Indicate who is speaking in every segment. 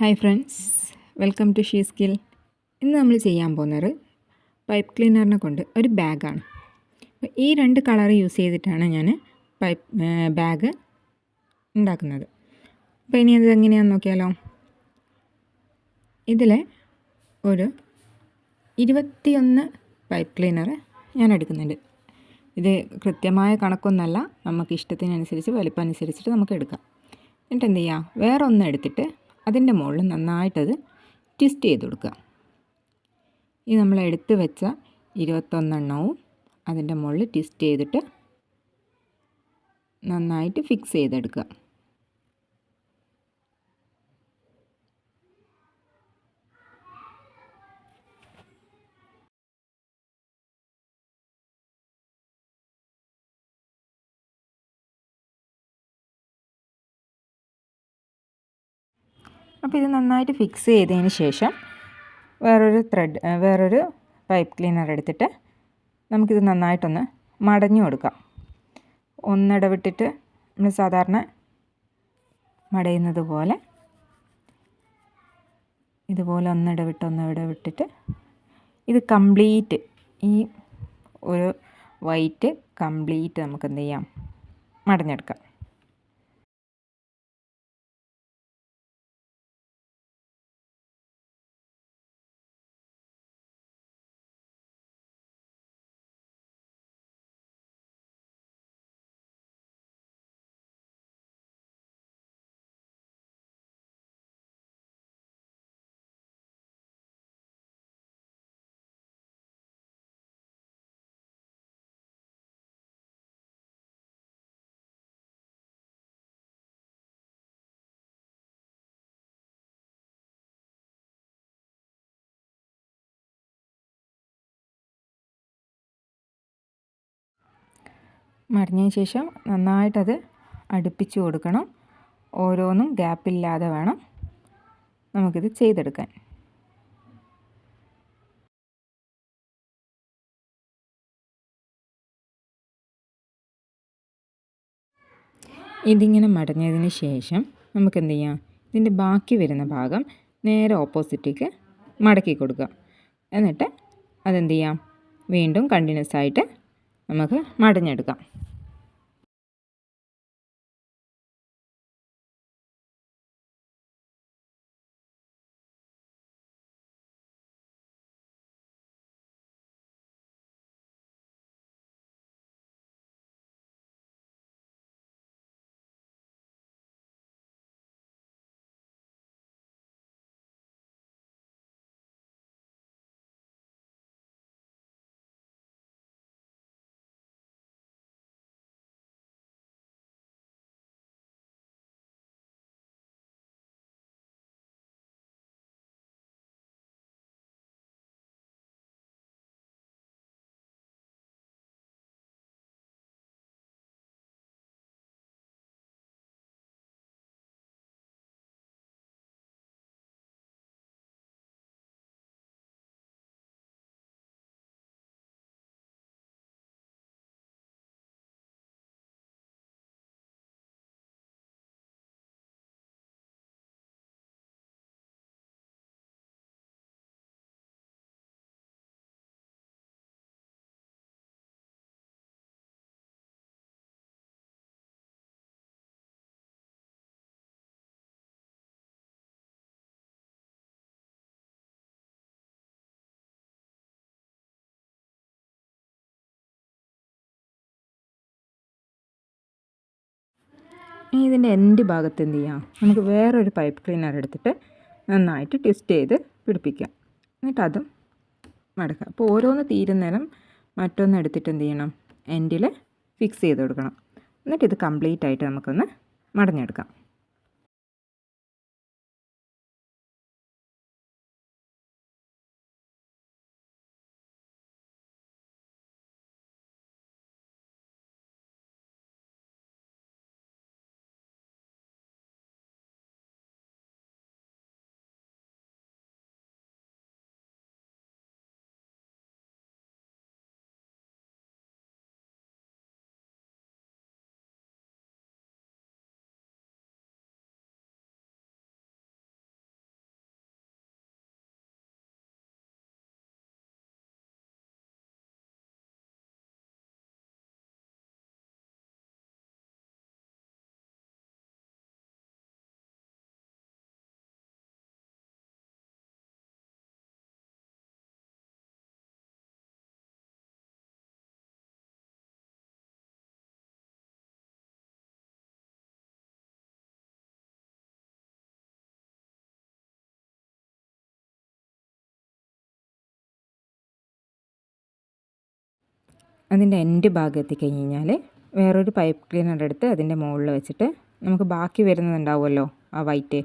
Speaker 1: Hi friends. Welcome to she skill. ഇന്ന് നമ്മൾ ചെയ്യാൻ പോകുന്നത് പൈപ്പ് ക്ലീനറിനെ കൊണ്ട് ഒരു ബാഗാണ്. അപ്പോൾ ഈ രണ്ട് കളർ യൂസ് ചെയ്തിട്ടാണ് ഞാൻ പൈപ്പ് ബാഗ് ഉണ്ടാക്കുന്നത്. അപ്പോൾ ഇനി അത് എങ്ങനെയാണെന്ന് നോക്കിയാലോ. ഇതിൽ ഒരു ഇരുപത്തിയൊന്ന് പൈപ്പ് ക്ലീനർ ഞാൻ എടുക്കുന്നുണ്ട്. ഇത് കൃത്യമായ കണക്കൊന്നല്ല. നമുക്ക് ഇഷ്ടത്തിനനുസരിച്ച് വലിപ്പം അനുസരിച്ചിട്ട് നമുക്ക് എടുക്കാം. എന്നിട്ട് എന്ത് ചെയ്യുക വേറെ ഒന്ന് എടുത്തിട്ട് അതിന്റെ മുകളിൽ നന്നായിട്ടത് ട്വിസ്റ്റ് ചെയ്ത് കൊടുക്കുക. ഈ നമ്മൾ എടുത്ത് വെച്ച ഇരുപത്തൊന്നെണ്ണവും അതിന്റെ മുകളിൽ ട്വിസ്റ്റ് ചെയ്തിട്ട് നന്നായിട്ട് ഫിക്സ് ചെയ്തെടുക്കുക. അപ്പോൾ ഇത് നന്നായിട്ട് ഫിക്സ് ചെയ്തതിന് ശേഷം വേറൊരു ത്രെഡ് വേറൊരു പൈപ്പ് ക്ലീനർ എടുത്തിട്ട് നമുക്കിത് നന്നായിട്ടൊന്ന് മടഞ്ഞു കൊടുക്കാം. ഒന്നിടവിട്ടിട്ട് നമ്മൾ സാധാരണ മടയുന്നത് പോലെ ഇതുപോലെ ഒന്നിടവിട്ട് ഒന്നിടവിട്ടിട്ട് ഇത് കംപ്ലീറ്റ് ഈ ഒരു വൈറ്റ് കംപ്ലീറ്റ് നമുക്ക് എന്ത് ചെയ്യാം? മടഞ്ഞെടുക്കാം. മറിഞ്ഞതിന് ശേഷം നന്നായിട്ടത് അടുപ്പിച്ച് കൊടുക്കണം. ഓരോന്നും ഗ്യാപ്പില്ലാതെ വേണം നമുക്കിത് ചെയ്തെടുക്കാൻ. ഇതിങ്ങനെ മടഞ്ഞതിന് ശേഷം നമുക്ക് എന്ത് ചെയ്യാം? ഇതിന്റെ ബാക്കി വരുന്ന ഭാഗം നേരെ ഓപ്പോസിറ്റേക്ക് മടക്കി കൊടുക്കുക എന്നിട്ട് അതെന്ത് ചെയ്യാം? വീണ്ടും കണ്ടിന്യൂസ് ആയിട്ട് നമുക്ക് മടഞ്ഞെടുക്കാം ഇനി ഇതിന്റെ എൻഡ് ഭാഗത്ത് എന്ത് ചെയ്യാം? നമുക്ക് വേറൊരു പൈപ്പ് ക്ലീനർ എടുത്തിട്ട് നന്നായിട്ട് ട്വിസ്റ്റ് ചെയ്ത് പിടിപ്പിക്കാം. എന്നിട്ട് അതും മടക്കുക അപ്പോൾ ഓരോന്ന് തീരുന്നേരം മറ്റൊന്ന് എടുത്തിട്ട് എന്ത് ചെയ്യണം? എൻഡിൽ ഫിക്സ് ചെയ്ത് കൊടുക്കണം. എന്നിട്ട് ഇത് കംപ്ലീറ്റ് ആയിട്ട് നമുക്കൊന്ന് മടഞ്ഞെടുക്കാം അതിന്റെ എൻഡ് ഭാഗം എത്തിക്കഴിഞ്ഞ് കഴിഞ്ഞാൽ വേറൊരു പൈപ്പ് ക്ലീനർ എടുത്ത് അതിന്റെ മുകളിൽ വെച്ചിട്ട് നമുക്ക് ബാക്കി വരുന്നതുണ്ടാവുമല്ലോ ആ വൈറ്റ്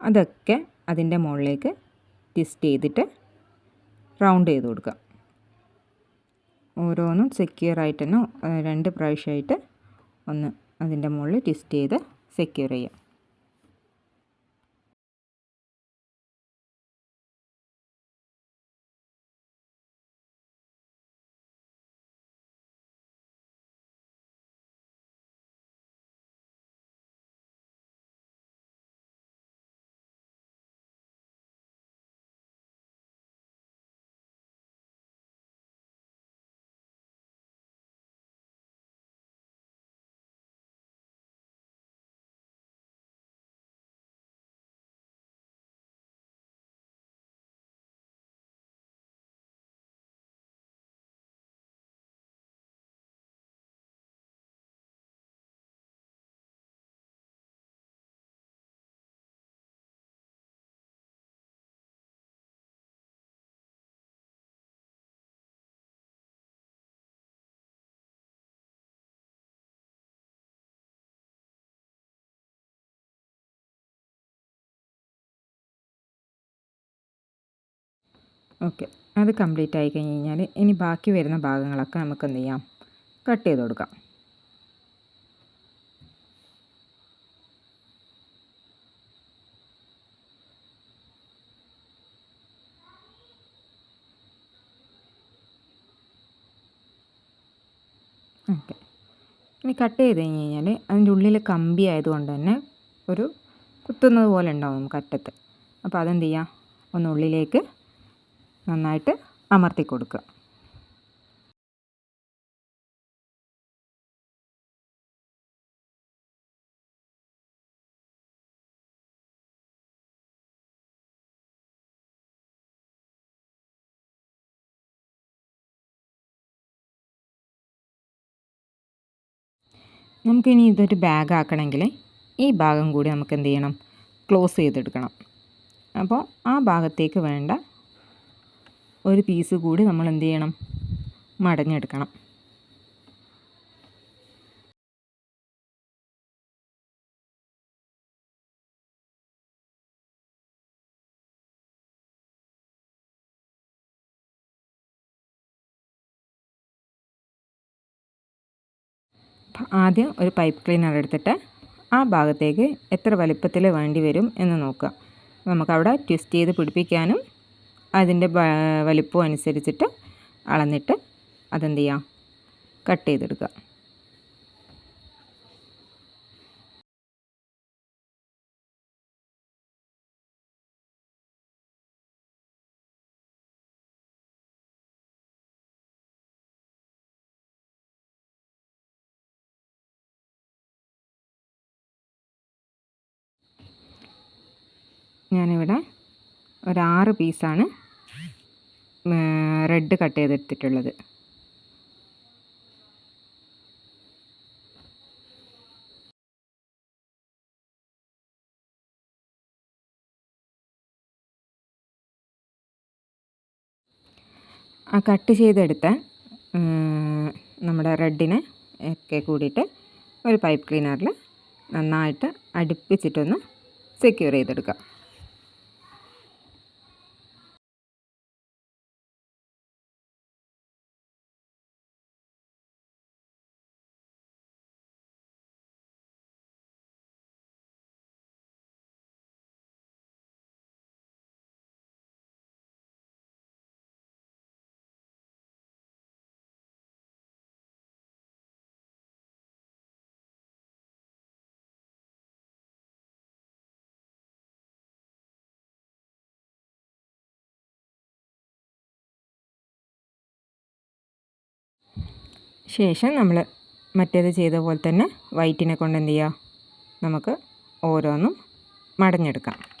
Speaker 1: അതൊക്കെ അതിന്റെ മുകളിലേക്ക് ട്വിസ്റ്റ് ചെയ്തിട്ട് റൗണ്ട് ചെയ്ത് കൊടുക്കുക. ഓരോന്നും സെക്യൂർ ആയിട്ട് തന്നെ രണ്ട് പ്രാവശ്യമായിട്ട് ഒന്ന് അതിന്റെ മുകളിൽ ട്വിസ്റ്റ് ചെയ്ത് സെക്യൂർ ചെയ്യാം ഓക്കെ. അത് കംപ്ലീറ്റ് ആയി കഴിഞ്ഞ് കഴിഞ്ഞാൽ ഇനി ബാക്കി വരുന്ന ഭാഗങ്ങളൊക്കെ നമുക്ക് എന്ത് ചെയ്യാം. കട്ട് ചെയ്ത് കൊടുക്കാം. ഓക്കെ. ഇനി കട്ട് ചെയ്ത് കഴിഞ്ഞ് കഴിഞ്ഞാൽ അതിന്റെ ഉള്ളിൽ കമ്പി ആയതുകൊണ്ട് തന്നെ ഒരു കുത്തുന്നത് പോലെ ഉണ്ടാവും കറ്റത്ത് അപ്പോൾ അതെന്ത് ചെയ്യാം? ഒന്ന് ഉള്ളിലേക്ക് നന്നായിട്ട് അമർത്തി കൊടുക്കുക. നമുക്കിനി ഇതൊരു ബാഗ് ആക്കണമെങ്കിൽ ഈ ഭാഗം കൂടി നമുക്ക് എന്ത് ചെയ്യണം? ക്ലോസ് ചെയ്തെടുക്കണം. അപ്പോൾ ആ ഭാഗത്തേക്ക് വേണ്ട ഒരു പീസ് കൂടി നമ്മൾ എന്ത് ചെയ്യണം? മടഞ്ഞെടുക്കണം ആദ്യം ഒരു പൈപ്പ് ക്ലീനർ എടുത്തിട്ട് ആ ഭാഗത്തേക്ക് എത്ര വലിപ്പത്തിൽ വേണ്ടി വരും എന്ന് നോക്കുക. നമുക്കവിടെ ട്വിസ്റ്റ് ചെയ്ത് പിടിപ്പിക്കാനും അതിന്റെ വലിപ്പം അനുസരിച്ചിട്ട് അളന്നിട്ട് അതെന്ത് ചെയ്യാം? കട്ട് ചെയ്തെടുക്കുക. ഞാനിവിടെ ഒരാറ് പീസാണ് റെഡ് കട്ട് ചെയ്തെടുത്തിട്ടുള്ളത് ആ കട്ട് ചെയ്തെടുത്ത നമ്മുടെ റെഡിനെ ഒക്കെ കൂടിയിട്ട് ഒരു പൈപ്പ് ക്ലീനറിൽ നന്നായിട്ട് അടുപ്പിച്ചിട്ടൊന്ന് സെക്യൂർ ചെയ്തെടുക്കാം. ശേഷം നമ്മൾ മറ്റേത് ചെയ്ത പോലെ തന്നെ വൈറ്റിനെ കൊണ്ട് എന്ത് ചെയ്യുക? നമുക്ക് ഓരോന്നും മടഞ്ഞെടുക്കാം.